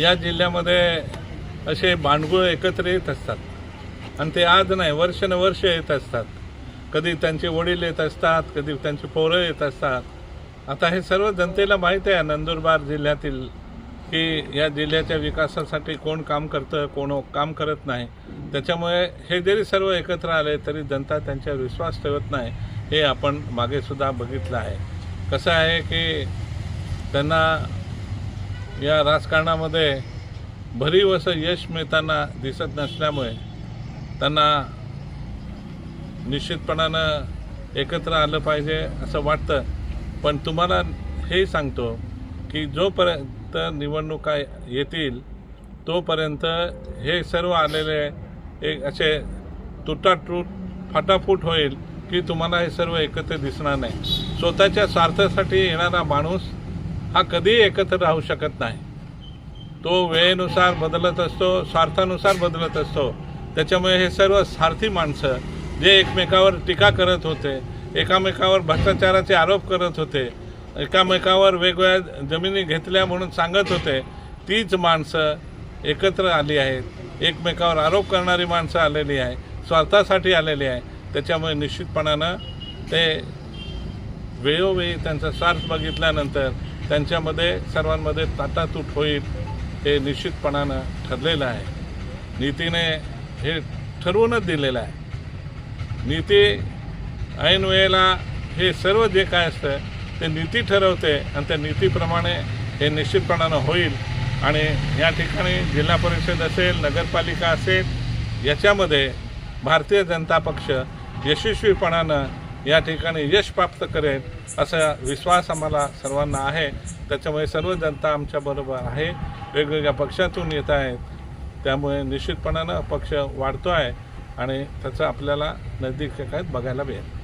या जिल्ह्यामध्ये असे बांडगुळ एकत्र येत असतात. आणि ते आज नाही वर्षानुवर्ष येत असतात. कधी त्यांचे वडील येत असतात कधी त्यांची पोरं येत असतात. आता हे सर्व जनतेला माहीत आहे नंदुरबार जिल्ह्यातील की या जिल्ह्याच्या विकासासाठी कोण काम करतं कोण काम करत नाही. त्याच्यामुळे हे जरी सर्व एकत्र आले तरी जनता त्यांच्यावर विश्वास ठेवत नाही हे आपण मागेसुद्धा बघितलं आहे. कसं आहे की त्यांना या राजकारणामध्ये भरीव असं यश मिळताना दिसत नसल्यामुळे त्यांना निश्चितपणानं एकत्र आलं पाहिजे असं वाटतं. पण तुम्हाला हे सांगतो की जोपर्यंत निवडणुका येतील तोपर्यंत हे सर्व आलेले एक असे तुटाटूट फाटाफूट होईल की तुम्हाला हे सर्व एकत्र दिसणार नाही. स्वतःच्या स्वार्थासाठी येणारा माणूस हा कधीही एकत्र राहू शकत नाही. तो वेळेनुसार बदलत असतो स्वार्थानुसार बदलत असतो. त्याच्यामुळे हे सर्व स्वार्थी माणसं जे एकमेकावर टीका करत होते एकामेकावर भ्रष्टाचाराचे आरोप करत होते एकामेकावर वेगवेगळ्या जमिनी घेतल्या म्हणून सांगत होते तीच माणसं एकत्र आली आहेत. एकमेकावर आरोप करणारी माणसं आलेली आहे स्वार्थासाठी आलेली आहे त्याच्यामुळे निश्चितपणानं ते वेळोवेळी त्यांचा स्वार्थ बघितल्यानंतर त्यांच्यामध्ये सर्वांमध्ये ताटातूट होईल हे निश्चितपणानं ठरलेलं आहे. नीतीने हे ठरवूनच दिलेलं आहे. नीती ऐन वेळेला हे सर्व जे काय असतं ते नीती ठरवते आणि त्या नीतीप्रमाणे हे निश्चितपणानं होईल. आणि या ठिकाणी जिल्हा परिषद असेल नगरपालिका असेल याच्यामध्ये भारतीय जनता पक्ष यशस्वीपणानं या ठिकाणी यश प्राप्त करेल असा विश्वास आम्हाला सर्वांना आहे. त्याच्यामुळे सर्व जनता आमच्याबरोबर आहे. वेगवेगळ्या पक्षातून येत आहेत. त्यामुळे निश्चितपणानं पक्ष वाढतो आहे आणि त्याचं आपल्याला नजदीक काय बघायला मिळेल.